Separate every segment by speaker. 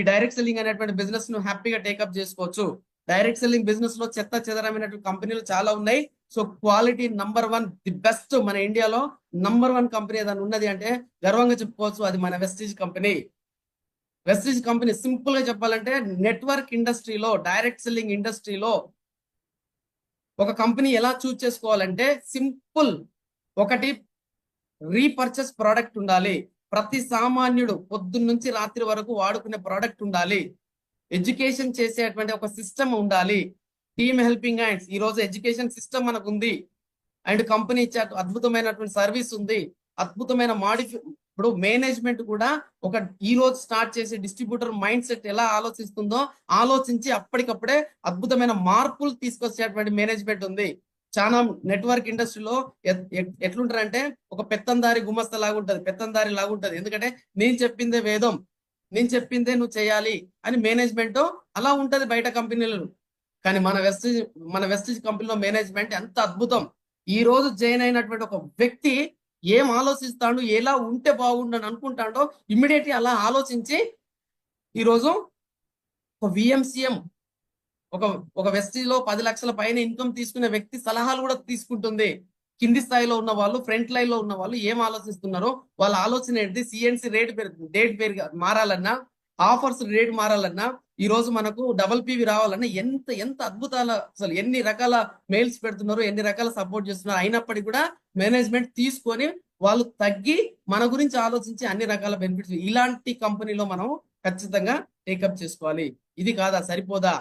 Speaker 1: ఈ direct selling అనేటువంటి బిజినెస్ను హ్యాపీగా టేకప్ చేసుకోవచ్చు. డైరెక్ట్ సెల్లింగ్ బిజినెస్లో చెత్త చెదరమైనటువంటి కంపెనీలు చాలా ఉన్నాయి. So quality number one the best మన ఇండియాలో నంబర్ వన్ కంపెనీ ఏదైనా ఉన్నది అంటే గర్వంగా చెప్పుకోవచ్చు అది మన వెస్టీజ్ కంపెనీ వెస్టీజ్ కంపెనీ సింపుల్గా చెప్పాలంటే నెట్వర్క్ ఇండస్ట్రీలో డైరెక్ట్ సెల్లింగ్ ఇండస్ట్రీలో ఒక కంపెనీ ఎలా చూస్ చేసుకోవాలంటే సింపుల్ ఒకటి రీపర్చేస్ ప్రోడక్ట్ ఉండాలి. ప్రతి సామాన్యుడు పొద్దున్న నుంచి రాత్రి వరకు వాడుకునే ప్రోడక్ట్ ఉండాలి. ఎడ్యుకేషన్ చేసేటువంటి ఒక సిస్టమ్ ఉండాలి. టీమ్ హెల్పింగ్ హ్యాండ్స్ ఈ రోజు ఎడ్యుకేషన్ సిస్టమ్ మనకు ఉంది అండ్ కంపెనీ ఇచ్చే అద్భుతమైనటువంటి సర్వీస్ ఉంది. అద్భుతమైన మాడిఫి ఇప్పుడు మేనేజ్మెంట్ కూడా ఒక ఈ రోజు స్టార్ట్ చేసే డిస్ట్రిబ్యూటర్ మైండ్ సెట్ ఎలా ఆలోచిస్తుందో ఆలోచించి అప్పటికప్పుడే అద్భుతమైన మార్పులు తీసుకొచ్చేటువంటి మేనేజ్మెంట్ ఉంది. చాలా నెట్వర్క్ ఇండస్ట్రీలో ఎట్లుంటారంటే ఒక పెత్తందారి గుమస్త లాగుంటది పెత్తందారి లాగుంటది. ఎందుకంటే నేను చెప్పిందే వేదం నేను చెప్పిందే నువ్వు చేయాలి అని మేనేజ్మెంట్ అలా ఉంటది బయట కంపెనీలు కానీ మన వెస్ట్ మన వెస్టేజ్ కంపెనీలో మేనేజ్మెంట్ ఎంత అద్భుతం. ఈ రోజు జాయిన్ అయినటువంటి ఒక వ్యక్తి ఏం ఆలోచిస్తాడు ఎలా ఉంటే బాగుండని అనుకుంటాడో ఇమ్మీడియట్లీ అలా ఆలోచించి ఈరోజు ఒక విఎంసీఎం ఒక ఒక వెస్టీలో లో పది లక్షల పైన ఇన్కమ్ తీసుకునే వ్యక్తి సలహాలు కూడా తీసుకుంటుంది. కింది స్థాయిలో ఉన్న వాళ్ళు ఫ్రంట్ లైన్లో ఉన్న వాళ్ళు ఏం ఆలోచిస్తున్నారో వాళ్ళ ఆలోచన ఏంటి? సిఎన్సి రేట్ పెరుగుతుంది డేట్ పెరిగి మారాలన్నా ఆఫర్స్ రేట్ మారాలన్నా ఈ రోజు మనకు డబల్ పీవి రావాలన్నా ఎంత ఎంత అద్భుతాల అసలు ఎన్ని రకాల మెయిల్స్ పెడుతున్నారు ఎన్ని రకాల సపోర్ట్ చేస్తున్నారు అయినప్పటికీ కూడా మేనేజ్మెంట్ తీసుకొని వాళ్ళు తగ్గి మన గురించి ఆలోచించి అన్ని రకాల బెనిఫిట్స్ ఇలాంటి కంపెనీలో మనం ఖచ్చితంగా టేకప్ చేసుకోవాలి. ఇది కాదా? సరిపోదా?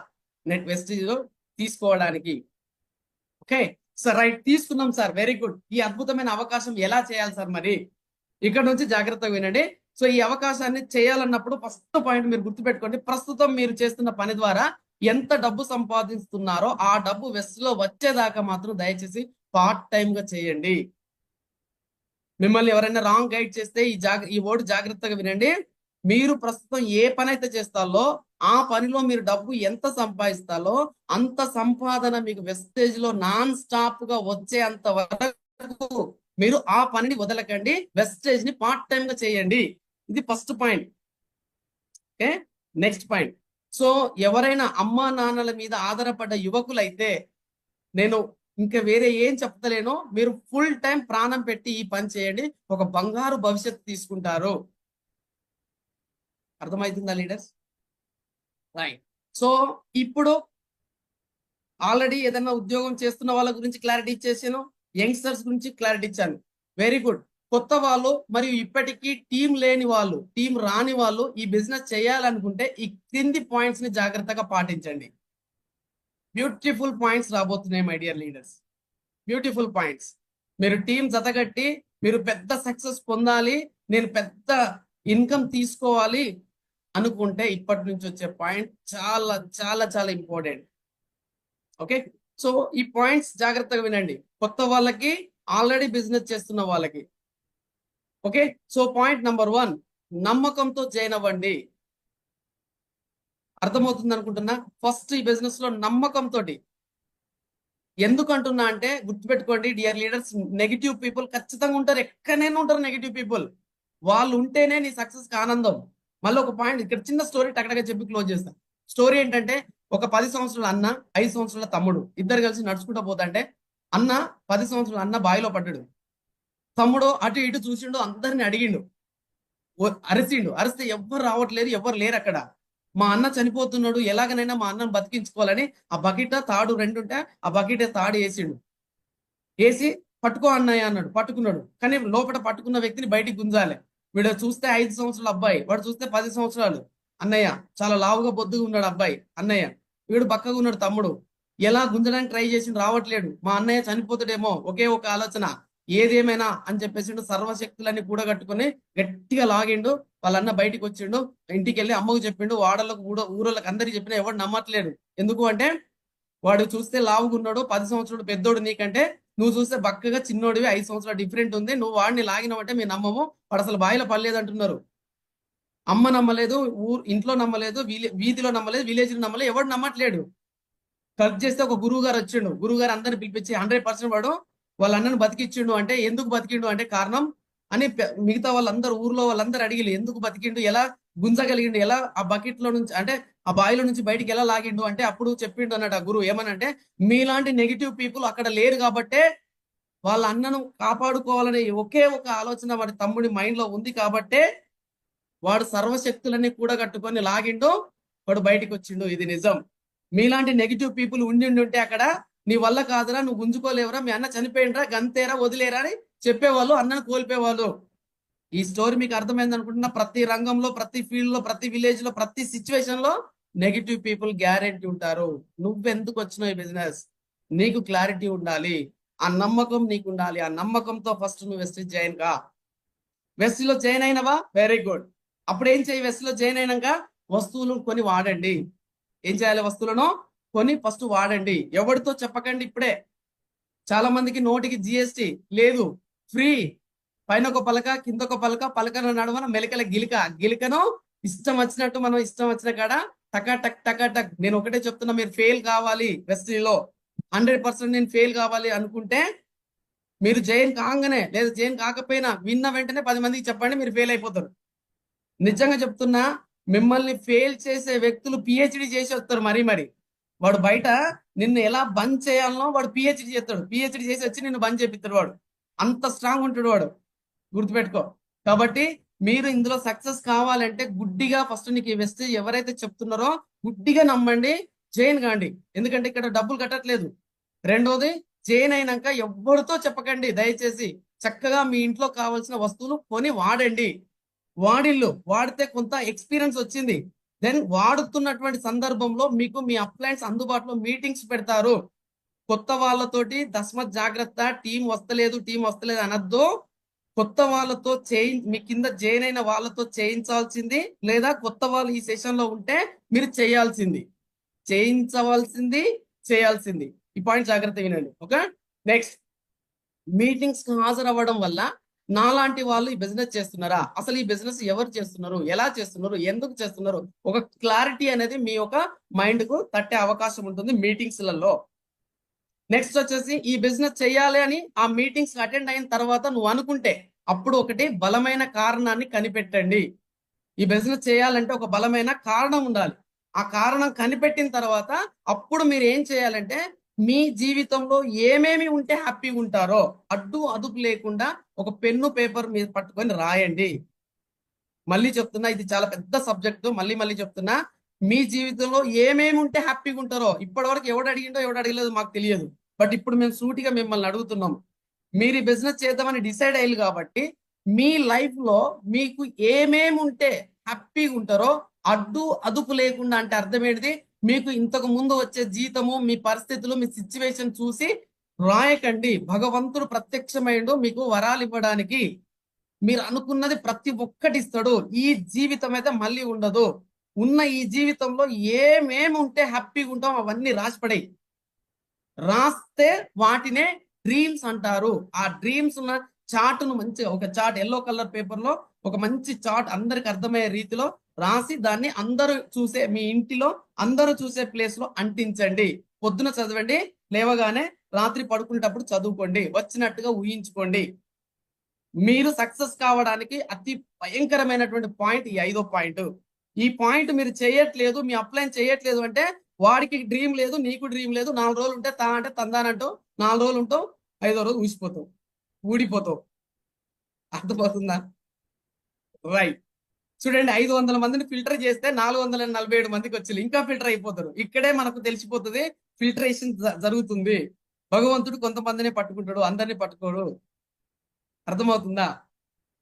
Speaker 1: నెట్ వెస్టేజ్లో తీసుకోవడానికి. ఓకే సార్ రైట్ తీసుకున్నాం సార్ వెరీ గుడ్ ఈ అద్భుతమైన అవకాశం ఎలా చేయాలి సార్ మరి? ఇక్కడ నుంచి జాగ్రత్తగా వినండి. సో ఈ అవకాశాన్ని చేయాలన్నప్పుడు ఫస్ట్ పాయింట్ మీరు గుర్తుపెట్టుకోండి. ప్రస్తుతం మీరు చేస్తున్న పని ద్వారా ఎంత డబ్బు సంపాదిస్తున్నారో ఆ డబ్బు వెస్ట్లో వచ్చేదాకా మాత్రం దయచేసి పార్ట్ టైం గా చేయండి. మిమ్మల్ని ఎవరైనా రాంగ్ గైడ్ చేస్తే ఈ జాగ్ర ఈ ఓటు జాగ్రత్తగా వినండి. మీరు ప్రస్తుతం ఏ పని అయితే చేస్తాలో ఆ పనిలో మీరు డబ్బు ఎంత సంపాదిస్తాలో అంత సంపాదన మీకు వెస్టేజ్లో నాన్ స్టాప్గా వచ్చేంత వరకు మీరు ఆ పనిని వదలకండి వెస్టేజ్ని పార్ట్ టైం గా చేయండి. ఇది first point. Okay? Next point. So ఎవరైనా అమ్మా నాన్నల మీద ఆధారపడ్డ యువకులైతే నేను ఇంకా వేరే ఏం చెప్తలేను మీరు ఫుల్ టైం ప్రాణం పెట్టి ఈ పని చేయండి. ఒక బంగారు భవిష్యత్తు తీసుకుంటారు. అర్థమవుతుందా లీడర్స్? రైట్ సో ఇప్పుడు ఆల్రెడీ ఏదైనా ఉద్యోగం చేస్తున్న వాళ్ళ గురించి క్లారిటీ ఇచ్చేసాను. యంగ్స్టర్స్ గురించి క్లారిటీ ఇచ్చాను. వెరీ గుడ్ కొత్త వాళ్ళు మరియు ఇప్పటికీ టీం లేని వాళ్ళు టీం రాని వాళ్ళు ఈ బిజినెస్ చేయాలనుకుంటే ఈ క్రింది పాయింట్స్ని జాగ్రత్తగా పాటించండి. బ్యూటిఫుల్ పాయింట్స్ రాబోతున్నాయి my dear leaders beautiful points మీరు టీం జతగట్టి మీరు పెద్ద సక్సెస్ పొందాలి. నేను పెద్ద ఇన్కమ్ తీసుకోవాలి. అనుకుంటే ఇప్పటి నుంచి వచ్చే పాయింట్ చాలా చాలా చాలా ఇంపార్టెంట్. ఓకే? సో ఈ పాయింట్స్ జాగ్రత్తగా వినండి. కొత్త వాళ్ళకి ఆల్రెడీ బిజినెస్ చేస్తున్న వాళ్ళకి. Okay? So point number one నమ్మకంతో జాయిన్ అవ్వండి. అర్థమవుతుంది అనుకుంటున్నా? ఫస్ట్ ఈ బిజినెస్లో నమ్మకంతో ఎందుకు అంటున్నా అంటే గుర్తుపెట్టుకోండి డియర్ లీడర్స్ నెగిటివ్ పీపుల్ ఖచ్చితంగా ఉంటారు. ఎక్కడైనా ఉంటారు నెగిటివ్ పీపుల్. వాళ్ళు ఉంటేనే నీ సక్సెస్ ఆనందం. మళ్ళీ ఒక పాయింట్ ఇక్కడ చిన్న స్టోరీ టకటగా చెప్పి క్లోజ్ చేస్తాం. స్టోరీ ఏంటంటే ఒక పది సంవత్సరాల అన్న ఐదు సంవత్సరాల తమ్ముడు ఇద్దరు కలిసి నడుచుకుంటూ పోతుంటే అన్న పది సంవత్సరాల అన్న బావిలో పడ్డాడు. తమ్ముడు అటు ఇటు చూసిండు అందరిని అడిగిండు. అరిసిండు. అరిస్తే ఎవ్వరు రావట్లేదు ఎవ్వరు లేరు అక్కడ. మా అన్న చనిపోతున్నాడు ఎలాగనైనా మా అన్నను బతికించుకోవాలని ఆ బకెట్ తాడు రెండు ఉంటే ఆ బకెట్ తాడు వేసిండు. వేసి పట్టుకో అన్నయ్య అన్నాడు. పట్టుకున్నాడు. కానీ లోపల పట్టుకున్న వ్యక్తిని బయటికి గుంజాలి. వీడు చూస్తే ఐదు సంవత్సరాల అబ్బాయి వాడు చూస్తే పది సంవత్సరాలు. అన్నయ్య చాలా లావుగా బొద్దుగా ఉన్నాడు అబ్బాయి అన్నయ్య. వీడు బక్కగా ఉన్నాడు తమ్ముడు. ఎలా గుంజడానికి ట్రై చేసి రావట్లేడు. మా అన్నయ్య చనిపోతాడేమో ఒకే ఒక ఆలోచన. ఏదేమైనా అని చెప్పేసి సర్వశక్తులన్నీ కూడగట్టుకుని గట్టిగా లాగిండు. వాళ్ళన్న బయటికి వచ్చిండు. ఇంటికి వెళ్ళి అమ్మకు చెప్పిండు. వాడలకు ఊడ ఊరోళ్ళకి అందరికి చెప్పినా ఎవడు నమ్మట్లేడు. ఎందుకు అంటే వాడు చూస్తే లావుగున్నాడు పది సంవత్సరాలు పెద్దోడు నీకంటే. నువ్వు చూస్తే బక్కగా చిన్నోడివి ఐదు సంవత్సరాలు డిఫరెంట్ ఉంది. నువ్వు వాడిని లాగినావంటే మీ నమ్మము. వాడు అసలు బాయిలో పడలేదు అంటున్నారు. అమ్మ నమ్మలేదు ఊరు ఇంట్లో నమ్మలేదు వీధిలో నమ్మలేదు విలేజ్లో నమ్మలేదు ఎవడు నమ్మట్లేడు. కట్ చేస్తే ఒక గురువు గారు వచ్చిండు. గురువు గారు అందరిని పిలిపించి హండ్రెడ్ పర్సెంట్ వాడు వాళ్ళ అన్నను బతికిచ్చిండు అంటే ఎందుకు బతికిండు అంటే కారణం అని మిగతా వాళ్ళందరూ ఊర్లో వాళ్ళందరూ అడిగిలు ఎందుకు బతికిండు ఎలా గుంజగలిగిండు ఎలా ఆ బకెట్లో నుంచి అంటే ఆ బావిలో నుంచి బయటికి ఎలా లాగిండు అంటే అప్పుడు చెప్పిండు అన్నట్టు ఆ గురువు ఏమనంటే మీలాంటి నెగిటివ్ పీపుల్ అక్కడ లేరు కాబట్టే వాళ్ళ అన్నను కాపాడుకోవాలనే ఒకే ఒక ఆలోచన వాడి తమ్ముడి మైండ్లో ఉంది కాబట్టే వాడు సర్వశక్తులన్నీ కూడగట్టుకొని లాగిండు వాడు బయటికి వచ్చిండు ఇది నిజం. మీలాంటి నెగిటివ్ పీపుల్ ఉండి ఉండి ఉంటే అక్కడ నీ వల్ల కాదురా నువ్వు గుంజుకోలేవురా మీ అన్న చనిపోయిండ్రా గంతేరా వదిలేరా అని చెప్పేవాళ్ళు అన్నను కోల్పోయేవాళ్ళు. ఈ స్టోరీ మీకు అర్థమైంది అనుకుంటున్నా ప్రతి రంగంలో ప్రతి ఫీల్డ్లో ప్రతి విలేజ్లో ప్రతి సిచ్యువేషన్లో నెగిటివ్ పీపుల్ గ్యారెంటీ ఉంటారు. నువ్వెందుకు వచ్చినావు ఈ బిజినెస్? నీకు క్లారిటీ ఉండాలి. ఆ నమ్మకం నీకు ఉండాలి ఆ నమ్మకంతో ఫస్ట్ నువ్వు వెస్ట్ జాయిన్ కా. వెస్ట్లో జాయిన్ అయినవా? వెరీ గుడ్ అప్పుడు ఏం చేయి? వెస్ట్లో జాయిన్ అయినాక వస్తువులు కొని వాడండి. ఏం చేయాలి వస్తువులను? కొని ఫస్ట్ వాడండి. ఎవరితో చెప్పకండి ఇప్పుడే. చాలా మందికి నోటికి జిఎస్టి లేదు. ఫ్రీ పైన ఒక పలక కింద ఒక పలక పలకన నడవన మెలకల గిలిక. గిలికను ఇష్టం వచ్చినట్టు మనం ఇష్టం వచ్చిన కాడ టకా టక్ టకా టక్. నేను ఒకటే చెప్తున్నా మీరు ఫెయిల్ కావాలి వెస్ట్రీలో హండ్రెడ్ పర్సెంట్ నేను ఫెయిల్ కావాలి అనుకుంటే మీరు జైన్ కాగానే లేదా జైన్ కాకపోయినా విన్న వెంటనే పది మందికి చెప్పండి మీరు ఫెయిల్ అయిపోతారు. నిజంగా చెప్తున్నా మిమ్మల్ని ఫెయిల్ చేసే వ్యక్తులు పిహెచ్డి చేసి వస్తారు మరీ మరి. వాడు బయట నిన్ను ఎలా బంద్ చేయాలనో వాడు పిహెచ్డి చేస్తాడు. పిహెచ్డి చేసి వచ్చి నిన్ను బంద్ చేపిస్తాడు వాడు. అంత స్ట్రాంగ్ ఉంటాడు వాడు. గుర్తుపెట్టుకో. కాబట్టి మీరు ఇందులో సక్సెస్ కావాలంటే గుడ్డిగా ఫస్ట్ నీకు వెస్ట్ ఎవరైతే చెప్తున్నారో గుడ్డిగా నమ్మండి. జైన్ కాండి. ఎందుకంటే ఇక్కడ డబ్బులు కట్టట్లేదు. రెండోది జైన్ అయినాక ఎవరితో చెప్పకండి. దయచేసి చక్కగా మీ ఇంట్లో కావాల్సిన వస్తువులు కొని వాడండి. వాడిల్లు వాడితే కొంత ఎక్స్పీరియన్స్ వచ్చింది. దెన్ వాడుతున్నటువంటి సందర్భంలో మీకు మీ అప్లయన్స్ అందుబాటులో మీటింగ్స్ పెడతారు. కొత్త వాళ్ళతోటి దస్మత్ జాగ్రత్త టీం వస్తలేదు టీం వస్తలేదు అనద్దు. కొత్త వాళ్ళతో చేయి మీ కింద జైన్ అయిన వాళ్ళతో చేయించాల్సింది లేదా కొత్త వాళ్ళు ఈ సెషన్లో ఉంటే మీరు చేయాల్సింది. చేయించవలసింది చేయాల్సింది. ఈ పాయింట్ జాగ్రత్త వినండి. ఓకే నెక్స్ట్ మీటింగ్స్కు హాజరవ్వడం వల్ల నాలాంటి వాళ్ళు ఈ బిజినెస్ చేస్తున్నారా? అసలు ఈ బిజినెస్ ఎవరు చేస్తున్నారు? ఎలా చేస్తున్నారు? ఎందుకు చేస్తున్నారు? ఒక క్లారిటీ అనేది మీ యొక్క మైండ్కు తట్టే అవకాశం ఉంటుంది మీటింగ్స్లలో నెక్స్ట్ వచ్చేసి ఈ బిజినెస్ చేయాలి అని ఆ మీటింగ్స్ అటెండ్ అయిన తర్వాత నువ్వు అనుకుంటే అప్పుడు ఒకటి బలమైన కారణాన్ని కనిపెట్టండి. ఈ బిజినెస్ చేయాలంటే ఒక బలమైన కారణం ఉండాలి. ఆ కారణం కనిపెట్టిన తర్వాత అప్పుడు మీరు ఏం చేయాలంటే మీ జీవితంలో ఏమేమి ఉంటే హ్యాపీగా ఉంటారో అడ్డు అదుపు లేకుండా ఒక పెన్ను పేపర్ మీద పట్టుకొని రాయండి. మళ్ళీ చెప్తున్నా ఇది చాలా పెద్ద సబ్జెక్టు. మళ్ళీ మళ్ళీ చెప్తున్నా మీ జీవితంలో ఏమేమి ఉంటే హ్యాపీగా ఉంటారో ఇప్పటి వరకు ఎవడు అడిగిండో ఎవడు అడగలేదు మాకు తెలియదు. బట్ ఇప్పుడు మేము సూటిగా మిమ్మల్ని అడుగుతున్నాం. మీరు బిజినెస్ చేద్దామని డిసైడ్ అయ్యారు కాబట్టి మీ లైఫ్లో మీకు ఏమేమి ఉంటే హ్యాపీగా ఉంటారో అడ్డు అదుపు లేకుండా అంటే అర్థం ఏంటిది మీకు ఇంతకు ముందు వచ్చే జీతము మీ పరిస్థితులు మీ సిచ్యువేషన్ చూసి రాయకండి. భగవంతుడు ప్రత్యక్షమైండు మీకు వరాలు ఇవ్వడానికి. మీరు అనుకున్నది ప్రతి ఒక్కటి ఇస్తాడు. ఈ జీవితం అయితే మళ్ళీ ఉండదు. ఉన్న ఈ జీవితంలో ఏమేమి ఉంటే హ్యాపీగా ఉంటాం అవన్నీ రాసిపడాయి. రాస్తే వాటినే డ్రీమ్స్ అంటారు. ఆ డ్రీమ్స్ ఉన్న చార్ట్ మంచి మంచిగా ఒక చార్ట్ ఎల్లో కలర్ పేపర్లో ఒక మంచి చార్ట్ అందరికి అర్థమయ్యే రీతిలో రాసి దాన్ని అందరూ చూసే మీ ఇంటిలో అందరూ చూసే ప్లేస్లో అంటించండి. పొద్దున చదవండి లేవగానే రాత్రి పడుకునేటప్పుడు చదువుకోండి. వచ్చినట్టుగా ఊహించుకోండి. మీరు సక్సెస్ కావడానికి అతి భయంకరమైనటువంటి పాయింట్ ఈ ఐదో పాయింట్ ఈ పాయింట్ మీరు చేయట్లేదు మీ అప్లైన్ చేయట్లేదు అంటే వాడికి డ్రీమ్ లేదు నీకు డ్రీమ్ లేదు నాలుగు రోజులు ఉంటే తా అంటే తందానంటూ నాలుగు రోజులు ఉంటావు ఐదో రోజు ఊసిపోతావు ఊడిపోతావు. అర్థమవుతుందా? రైట్ చూడండి ఐదు వందల మందిని ఫిల్టర్ చేస్తే నాలుగు వందల నలభై ఏడు మందికి వచ్చి ఇంకా ఫిల్టర్ అయిపోతారు. ఇక్కడే మనకు తెలిసిపోతుంది ఫిల్టరేషన్ జరుగుతుంది. భగవంతుడు కొంతమందిని పట్టుకుంటాడు అందరినీ పట్టుకోడు. అర్థమవుతుందా?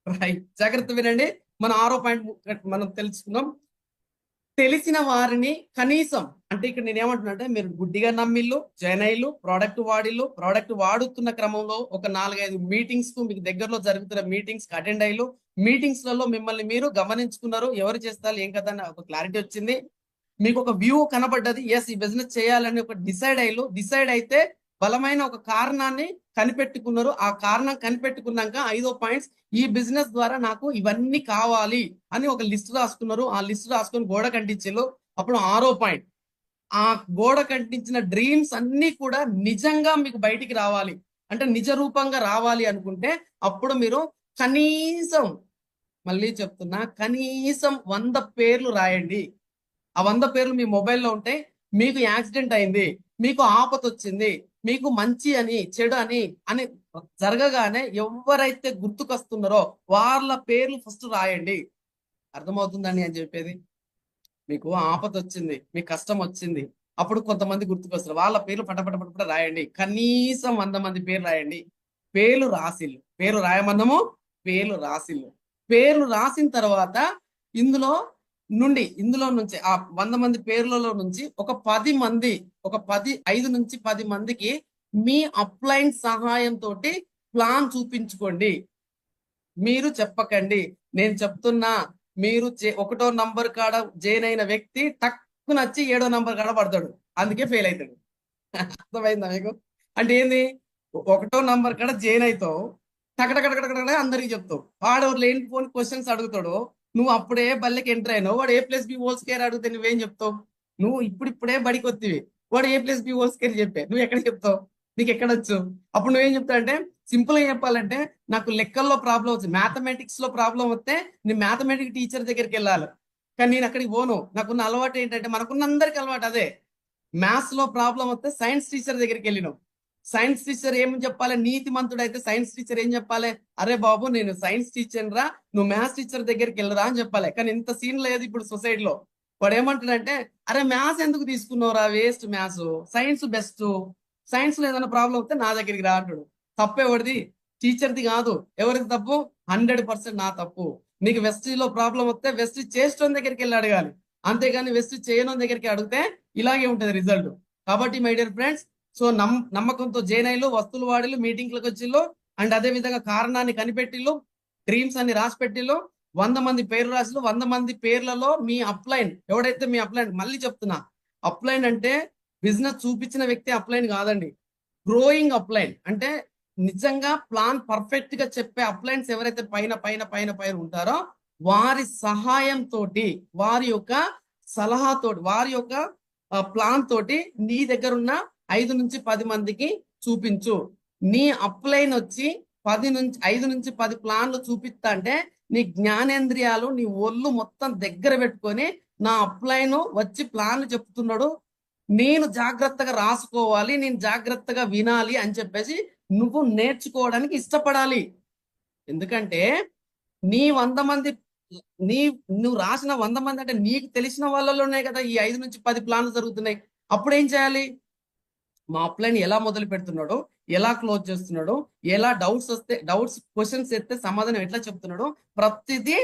Speaker 1: రైట్. జాగ్రత్త వినండి. మన ఆరో పాయింట్ మనం తెలుసుకున్నాం. తెలిసిన వారిని కనీసం అంటే ఇక్కడ నేను ఏమంటున్నా అంటే మీరు గుడ్డిగా నమ్మిల్లు జైనైలు ప్రోడక్ట్ వాడిల్లు ప్రోడక్ట్ వాడుతున్న క్రమంలో ఒక నాలుగైదు మీటింగ్స్కు మీకు దగ్గరలో జరుగుతున్న మీటింగ్స్ అటెండ్ అయ్యిలు మీటింగ్స్లలో మిమ్మల్ని మీరు గమనించుకున్నారు. ఎవరు చేస్తారు ఏం కదా అని ఒక క్లారిటీ వచ్చింది. మీకు ఒక వ్యూ కనబడ్డది. ఎస్ ఈ బిజినెస్ చేయాలని ఒక డిసైడ్ అయ్యారు. డిసైడ్ అయితే బలమైన ఒక కారణాన్ని కనిపెట్టుకున్నారు. ఆ కారణం కనిపెట్టుకున్నాక ఐదో పాయింట్స్ ఈ బిజినెస్ ద్వారా నాకు ఇవన్నీ కావాలి అని ఒక లిస్ట్ రాసుకున్నారు. ఆ లిస్ట్ రాసుకొని గోడ కంటించారు. అప్పుడు ఆరో పాయింట్ ఆ గోడ కంటించిన డ్రీమ్స్ అన్ని కూడా నిజంగా మీకు బయటికి రావాలి. అంటే నిజ రూపంగా రావాలి అనుకుంటే అప్పుడు మీరు కనీసం మళ్ళీ చెప్తున్నా కనీసం వంద పేర్లు రాయండి. ఆ వంద పేర్లు మీ మొబైల్లో ఉంటే మీకు యాక్సిడెంట్ అయింది మీకు ఆపత వచ్చింది మీకు మంచి అని చెడు అని అని జరగగానే ఎవరైతే గుర్తుకొస్తున్నారో వాళ్ళ పేర్లు ఫస్ట్ రాయండి. అర్థమవుతుందని అని చెప్పేది? మీకు ఆపత వచ్చింది మీకు కష్టం వచ్చింది అప్పుడు కొంతమంది గుర్తుకొస్తారు. వాళ్ళ పేర్లు పటపట పటపట రాయండి. కనీసం వంద మంది పేర్లు రాయండి. పేర్లు రాసిల్లు. పేరు రాయమన్నము పేర్లు రాసిల్లు. పేర్లు రాసిన తర్వాత ఇందులో నుండి ఇందులో నుంచి ఆ వంద మంది పేర్లలో నుంచి ఒక పది మంది ఒక పది ఐదు నుంచి పది మందికి మీ అప్లైన్ సహాయంతో ప్లాన్ చూపించుకోండి. మీరు చెప్పకండి. నేను చెప్తున్నా మీరు ఒకటో నంబర్ కాడ జైన్ అయిన వ్యక్తి టక్కు నచ్చి ఏడో నంబర్ కాడ పడతాడు. అందుకే ఫెయిల్ అవుతాడు. అర్థమైందా మీకు? అంటే ఏంది? ఒకటో నంబర్ కాడ జైన్ అవుతావు. టకటకటకటకట అందరికి చెప్తావు. వాడు లేనిపోని క్వశ్చన్స్ అడుగుతాడు. నువ్వు అప్పుడే బల్లెకి ఎంటర్ అయినావు. వాడు A plus B whole square అడిగితే నువ్వేం చెప్తావు? నువ్వు ఇప్పుడిప్పుడే బడికి వత్తివి. వాడు A plus B whole square చెప్పే? నువ్వు ఎక్కడ చెప్తావు? నీకు ఎక్కడ వచ్చు? అప్పుడు నువ్వేం చెప్తావు అంటే సింపుల్గా చెప్పాలంటే నాకు లెక్కల్లో ప్రాబ్లం వచ్చింది మ్యాథమెటిక్స్లో ప్రాబ్లం వస్తే నేను మ్యాథమెటిక్స్ టీచర్ దగ్గరికి వెళ్ళాలి. కానీ నేను అక్కడికి పోను. నాకున్న అలవాటు ఏంటంటే మనకున్న అందరికి అలవాటు అదే. మ్యాథ్స్లో ప్రాబ్లం వస్తే సైన్స్ టీచర్ దగ్గరికి వెళ్ళినావు సైన్స్ టీచర్ ఏం చెప్పాలి? నీతి మంతుడైతే సైన్స్ టీచర్ ఏం చెప్పాలి? అరే బాబు నేను సైన్స్ టీచర్ రా నువ్వు మ్యాథ్స్ టీచర్ దగ్గరికి వెళ్ళరా అని చెప్పాలి. కానీ ఇంత సీన్ లేదు ఇప్పుడు సొసైటీలో వాడు ఏమంటాడంటే అరే మ్యాథ్స్ ఎందుకు తీసుకున్నావురా వేస్ట్ మ్యాథ్స్ సైన్స్ బెస్ట్ సైన్స్లో ఏదైనా ప్రాబ్లం వస్తే నా దగ్గరికి రా అంటాడు. తప్పు ఎవరిది? టీచర్ది కాదు. ఎవరిది తప్పు? హండ్రెడ్ పర్సెంట్ నా తప్పు. నీకు వెస్ట్లో ప్రాబ్లం వస్తే వెస్ట్ చేసిన దగ్గరికి వెళ్ళి అడగాలి. అంతేగాని వెస్ట్ చేయని దగ్గరికి అడిగితే ఇలాగే ఉంటది రిజల్ట్ కాబట్టి మై డియర్ ఫ్రెండ్స్ సో నమ్ నమ్మకంతో జైనైలు వస్తువులు వాడిలు మీటింగ్లకు వచ్చిళ్ళు అండ్ అదే విధంగా కారణాన్ని కనిపెట్టిళ్ళు డ్రీమ్స్ అన్ని రాసి వంద మంది పేరు రాసిలు వంద మంది పేర్లలో మీ అప్లైన్ ఎవడైతే మీ అప్లైన్ మళ్ళీ చెప్తున్నా అప్లైన్ అంటే బిజినెస్ చూపించిన వ్యక్తి అప్లైన్ కాదండి. గ్రోయింగ్ అప్లైన్ అంటే నిజంగా ప్లాన్ పర్ఫెక్ట్గా చెప్పే అప్లైన్స్ ఎవరైతే పైన పైన పైన పైన ఉంటారో వారి సహాయంతో వారి యొక్క సలహాతోటి వారి యొక్క ప్లాన్ తోటి నీ దగ్గర ఉన్న ఐదు నుంచి పది మందికి చూపించు. నీ అప్లైన్ వచ్చి పది నుంచి ఐదు నుంచి పది ప్లాన్లు చూపిస్తా అంటే నీ జ్ఞానేంద్రియాలు నీ ఒళ్ళు మొత్తం దగ్గర పెట్టుకొని నా అప్లైన్ వచ్చి ప్లాన్లు చెప్తున్నాడు. నేను జాగ్రత్తగా రాసుకోవాలి నేను జాగ్రత్తగా వినాలి అని చెప్పేసి నువ్వు నేర్చుకోవడానికి ఇష్టపడాలి. ఎందుకంటే నీ వంద మంది నీ నువ్వు రాసిన వంద మంది అంటే నీకు తెలిసిన వాళ్ళలోనే కదా ఈ ఐదు నుంచి పది ప్లాన్లు జరుగుతున్నాయి. అప్పుడు ఏం చేయాలి? మా అప్లైన్ ఎలా మొదలు పెడుతున్నాడో ఎలా క్లోజ్ చేస్తున్నాడో ఎలా డౌట్స్ వస్తే డౌట్స్ క్వశ్చన్స్ ఎత్తే సమాధానం ఎట్లా చెప్తున్నాడో ప్రతిదీ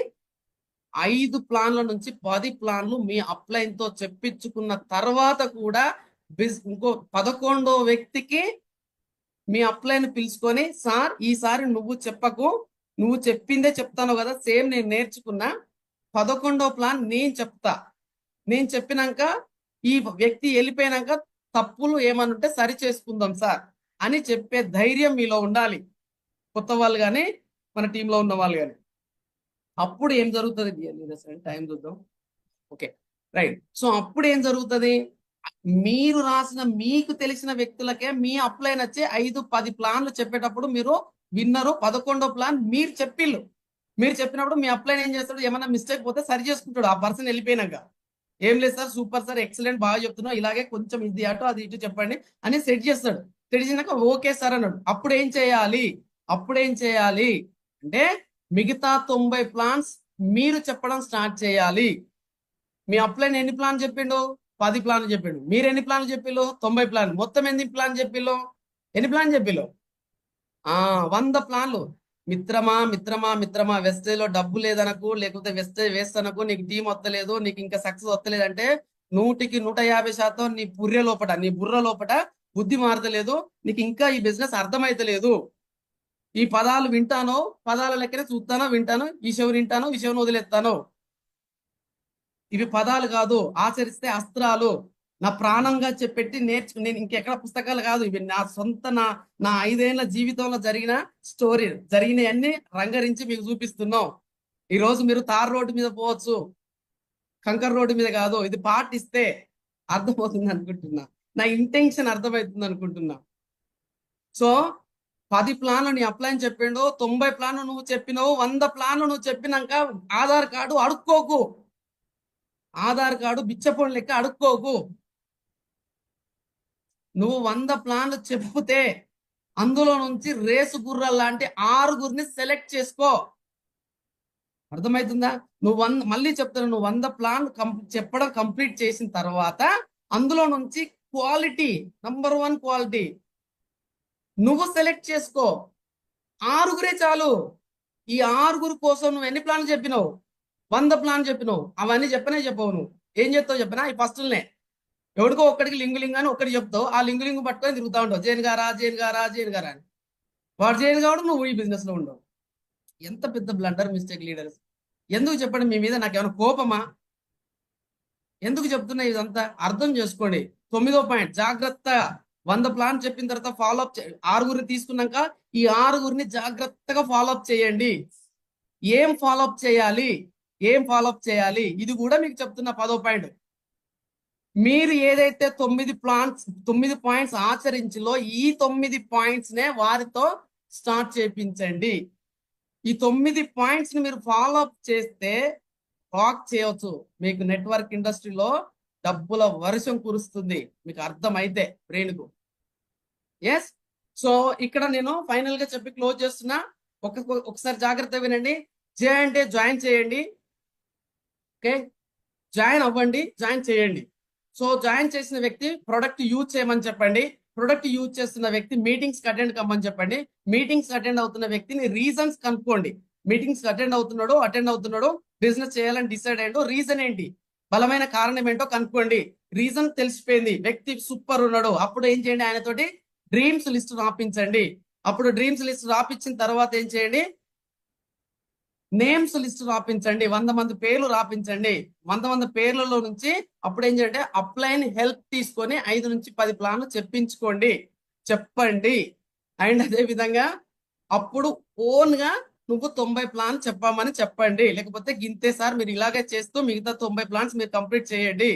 Speaker 1: ఐదు ప్లాన్ల నుంచి పది ప్లాన్లు మీ అప్లైన్తో చెప్పించుకున్న తర్వాత కూడా బిజ్ ఇంకో పదకొండో వ్యక్తికి మీ అప్లైన్ పిలుచుకొని సార్ ఈసారి నువ్వు చెప్పకు నువ్వు చెప్పిందే చెప్తాను కదా సేమ్ నేను నేర్చుకున్నా పదకొండో ప్లాన్ నేను చెప్తా. నేను చెప్పినాక ఈ వ్యక్తి వెళ్ళిపోయినాక తప్పులు ఏమనుంటే సరి చేసుకుందాం సార్ అని చెప్పే ధైర్యం మీలో ఉండాలి. కొత్త వాళ్ళు కానీ మన టీంలో ఉన్న వాళ్ళు కానీ అప్పుడు ఏం జరుగుతుంది? టైం చూద్దాం. ఓకే రైట్ సో అప్పుడు ఏం జరుగుతుంది? మీరు రాసిన మీకు తెలిసిన వ్యక్తులకే మీ అప్లైన్ వచ్చే ఐదు పది ప్లాన్లు చెప్పేటప్పుడు మీరు విన్నరు పదకొండో ప్లాన్ మీరు చెప్పిళ్ళు. మీరు చెప్పినప్పుడు మీ అప్లైన్ ఏం చేస్తాడు? ఏమైనా మిస్టేక్ పోతే సరి చేసుకుంటాడు. ఆ పర్సన్ వెళ్ళిపోయినాక. ఏం లేదు సార్ సూపర్ సార్ ఎక్సలెంట్ బాగా చెప్తున్నావు. ఇలాగే కొంచెం ఇది అటు అది ఇటు చెప్పండి అని సెట్ చేస్తాడు. సెట్ చేసినాక ఓకే సార్ అన్నాడు. అప్పుడు ఏం చేయాలి? అప్పుడు ఏం చేయాలి? అంటే మిగతా తొంభై ప్లాన్స్ మీరు చెప్పడం స్టార్ట్ చేయాలి. మీ అప్లైన్ ఎన్ని ప్లాన్ చెప్పిండు? పది ప్లాన్లు చెప్పిండు. మీరు ఎన్ని ప్లాన్లు చెప్పిలో తొంభై ప్లాన్ మొత్తం ఎన్ని ప్లాన్ చెప్పిలో ఎన్ని ప్లాన్ చెప్పిలో వంద ప్లాన్లు. మిత్రమా మిత్రమా మిత్రమా వెస్టేజ్లో డబ్బు లేదనకు లేకపోతే వెస్టేజ్ వేస్తనకు నీకు టీం వస్తలేదు నీకు ఇంకా సక్సెస్ వస్తలేదు అంటే నూటికి నూట యాభై శాతం నీ బుర్రె లోపట నీ బుర్ర లోపట బుద్ధి మారతలేదు నీకు ఇంకా ఈ బిజినెస్ అర్థమైతలేదు. ఈ పదాలు వింటాను పదాల లెక్కనే చూస్తానో వింటాను ఈ చెవుని వింటాను ఈ చెవుని వదిలేస్తాను. ఇవి పదాలు కాదు ఆచరిస్తే అస్త్రాలు. నా ప్రాణంగా చెప్పెట్టి నేర్చు నేను ఇంకెక్కడ పుస్తకాలు కాదు. ఇవి నా సొంత నా నా ఐదేళ్ళ జీవితంలో జరిగిన స్టోరీ. జరిగినవన్నీ రంగరించి మీకు చూపిస్తున్నాం. ఈ రోజు మీరు తార్ రోడ్డు మీద పోవచ్చు. కంకర్ రోడ్డు మీద కాదు. ఇది పాటిస్తే అర్థమవుతుంది అనుకుంటున్నా. నా ఇంటెన్షన్ అర్థమవుతుంది అనుకుంటున్నా. సో పది ప్లాన్లు నీ అప్లై అని చెప్పిండు. తొంభై ప్లాన్లు నువ్వు చెప్పినావు. వంద ప్లాన్లు నువ్వు చెప్పినాక ఆధార్ కార్డు అడుక్కోకు. ఆధార్ కార్డు బిచ్చపొడి లెక్క అడుక్కోకు. నువ్వు వంద ప్లాన్లు చెప్తే అందులో నుంచి రేసు గుర్రాల లాంటి ఆరుగురిని సెలెక్ట్ చేసుకో. అర్థమవుతుందా? నువ్వు వంద మళ్ళీ చెప్తాను నువ్వు వంద ప్లాన్ చెప్పడం కంప్లీట్ చేసిన తర్వాత అందులో నుంచి క్వాలిటీ నంబర్ వన్ క్వాలిటీ నువ్వు సెలెక్ట్ చేసుకో. ఆరుగురే చాలు. ఈ ఆరుగురు కోసం నువ్వు ఎన్ని ప్లాన్లు చెప్పినావు? వంద ప్లాన్ చెప్పినావు. అవన్నీ చెప్పనే చెప్పవు నువ్వు. ఏం చెప్తావు చెప్పినా? ఈ ఫస్ట్లనే. ఎవడికో ఒక్కడికి లింగు లింగు అని ఒక్కటి చెప్తావు ఆ లింగు లింగు పట్టుకొని తిరుగుతా ఉంటావు. జైన్ గారా జైన్ గారా జైన్ గారా అని. వాడు జైన్ కావడం నువ్వు ఈ బిజినెస్లో ఉండవు. ఎంత పెద్ద బ్లండర్ మిస్టేక్ లీడర్స్ ఎందుకు చెప్పండి మీ మీద? నాకు ఏమైనా కోపమా? ఎందుకు చెప్తున్నా ఇదంతా? అర్థం చేసుకోండి. తొమ్మిదో పాయింట్ జాగ్రత్త వంద ప్లాన్ చెప్పిన తర్వాత ఫాలో అప్ ఆరుగురిని తీసుకున్నాక ఈ ఆరుగురిని జాగ్రత్తగా ఫాలో అప్ చేయండి. ఏం ఫాలో అప్ చేయాలి? ఏం ఫాలో అప్ చేయాలి? ఇది కూడా మీకు చెప్తున్న పదో పాయింట్. మీరు ఏదైతే తొమ్మిది ప్లాన్స్ తొమ్మిది పాయింట్స్ ఆచరించిలో ఈ తొమ్మిది పాయింట్స్ నే వారితో స్టార్ట్ చేయించండి ఈ తొమ్మిది పాయింట్స్ని మీరు ఫాలో అప్ చేస్తే రాక్ చేయవచ్చు మీకు నెట్వర్క్ ఇండస్ట్రీలో డబ్బుల వర్షం కురుస్తుంది. మీకు అర్థమైతే బ్రెయిన్కు ఎస్ సో ఇక్కడ నేను ఫైనల్గా చెప్పి క్లోజ్ చేస్తున్నా. ఒక ఒకసారి జాగ్రత్త వినండి. జే అంటే జాయిన్ చేయండి. ఓకే జాయిన్ అవ్వండి. జాయిన్ చేయండి. సో జాయిన్ చేసిన వ్యక్తి ప్రొడక్ట్ యూజ్ చేయమని చెప్పండి. ప్రొడక్ట్ యూజ్ చేస్తున్న వ్యక్తి మీటింగ్స్ అటెండ్ కమ్మని చెప్పండి. మీటింగ్స్ అటెండ్ అవుతున్న వ్యక్తిని రీజన్స్ కనుక్కోండి. మీటింగ్స్ అటెండ్ అవుతున్నాడు అటెండ్ అవుతున్నాడు బిజినెస్ చేయాలని డిసైడ్ అయ్యాడు రీజన్ ఏంటి? బలమైన కారణం ఏంటో కనుక్కోండి. రీజన్ తెలిసిపోయింది. వ్యక్తి సూపర్ ఉన్నాడు. అప్పుడు ఏం చేయండి ఆయనతోటి? డ్రీమ్స్ లిస్ట్ రాపించండి. అప్పుడు డ్రీమ్స్ లిస్ట్ రాపించిన తర్వాత ఏం చేయండి? నేమ్స్ లిస్ట్ రాపించండి. వంద మంది పేర్లు రాపించండి. వంద మంది పేర్లలో నుంచి అప్పుడు ఏం చేయండి అప్లైన్ హెల్ప్ తీసుకొని ఐదు నుంచి పది ప్లాన్లు చెప్పించుకోండి. చెప్పండి. అండ్ అదే విధంగా అప్పుడు ఓన్గా నువ్వు తొంభై ప్లాన్ చెప్పామని చెప్పండి. లేకపోతే గింతే సార్ మీరు ఇలాగే చేస్తూ మిగతా తొంభై ప్లాన్స్ మీరు కంప్లీట్ చేయండి.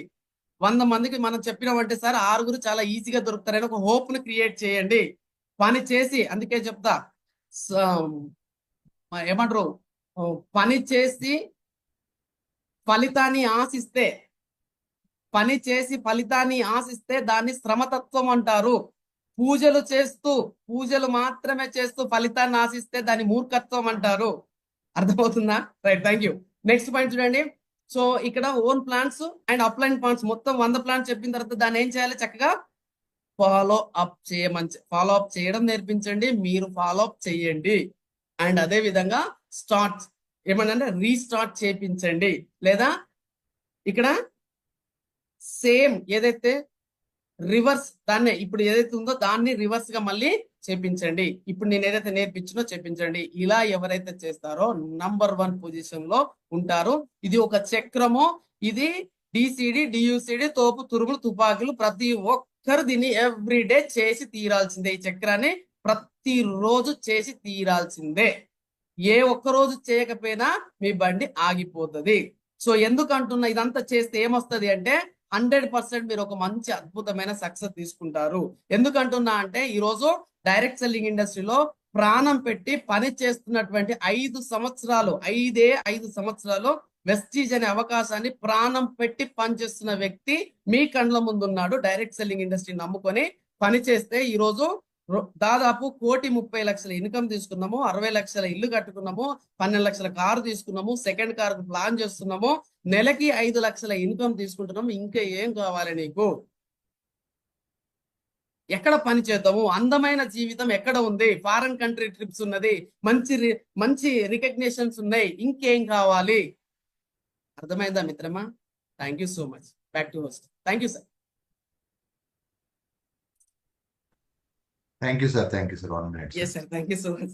Speaker 1: వంద మందికి మనం చెప్పినామంటే సార్ ఆరుగురు చాలా ఈజీగా దొరుకుతారని ఒక హోప్ను క్రియేట్ చేయండి. పని చేసి అందుకే చెప్తా. ఏమంటారు? పని చేసి ఫలితాన్ని ఆశిస్తే పని చేసి ఫలితాన్ని ఆశిస్తే దాన్ని శ్రమతత్వం అంటారు. పూజలు చేస్తూ పూజలు మాత్రమే చేస్తూ ఫలితాన్ని ఆశిస్తే దాన్ని మూర్ఖత్వం అంటారు. అర్థమవుతుందా? Right thank you. Next point చూడండి. సో ఇక్కడ own plans and upline plans మొత్తం వంద ప్లాన్స్ చెప్పిన తర్వాత దాన్ని ఏం చేయాలి చక్కగా? ఫాలో అప్ చేయమని ఫాలో అప్ చేయడం నేర్పించండి. మీరు ఫాలో అప్ చేయండి. అండ్ అదే విధంగా స్టార్ట్ ఏమన్నా రీస్టార్ట్ చేపించండి లేదా ఇక్కడ సేమ్ ఏదైతే రివర్స్ దాన్ని ఇప్పుడు ఏదైతే ఉందో దాన్ని రివర్స్గా మళ్ళీ చేపించండి ఇప్పుడు నేను ఏదైతే నేర్పించినో చేపించండి ఇలా ఎవరైతే చేస్తారో నంబర్ వన్ పొజిషన్లో ఉంటారు. ఇది ఒక చక్రము. ఇది డిసిడి డియుసిడి తోపు తురుములు తుపాకులు ప్రతి ఒక్కరు దీన్ని ఎవ్రీ డే చేసి తీరాల్సిందే. ఈ చక్రాన్ని ప్రతి రోజు చేసి తీరాల్సిందే. ఏ ఒక్క రోజు చేయకపోయినా మీ బండి ఆగిపోతుంది. సో ఎందుకు అంటున్నా ఇదంతా చేస్తే ఏమొస్తది అంటే హండ్రెడ్ పర్సెంట్ మీరు ఒక మంచి అద్భుతమైన సక్సెస్ తీసుకుంటారు. ఎందుకంటున్నా అంటే ఈ రోజు డైరెక్ట్ సెల్లింగ్ ఇండస్ట్రీలో ప్రాణం పెట్టి పని చేస్తున్నటువంటి ఐదు సంవత్సరాలు ఐదే ఐదు సంవత్సరాలు వెస్టీజ్ అనే అవకాశాన్ని ప్రాణం పెట్టి పనిచేస్తున్న వ్యక్తి మీ కండ్ల ముందున్నాడు. డైరెక్ట్ సెల్లింగ్ ఇండస్ట్రీ నమ్ముకొని పని చేస్తే ఈ రోజు దాదాపు కోటి ముప్పై లక్షల ఇన్కమ్ తీసుకున్నాము అరవై లక్షల ఇల్లు కట్టుకున్నాము పన్నెండు లక్షల కారు తీసుకున్నాము సెకండ్ కారు ప్లాన్ చేస్తున్నాము నెలకి ఐదు లక్షల ఇన్కమ్ తీసుకుంటున్నాము ఇంకా ఏం కావాలి నీకు? ఎక్కడ పని చేద్దాము? అందమైన జీవితం ఎక్కడ ఉంది? ఫారెన్ కంట్రీ ట్రిప్స్ ఉన్నది మంచి మంచి రికగ్నేషన్స్ ఉన్నాయి ఇంకేం కావాలి? అర్థమైందా మిత్రమా? Thank you so much back to host thank you sir
Speaker 2: Thank you, sir. Thank you, sir. One minute.
Speaker 1: Yes, sir. Thank you so much.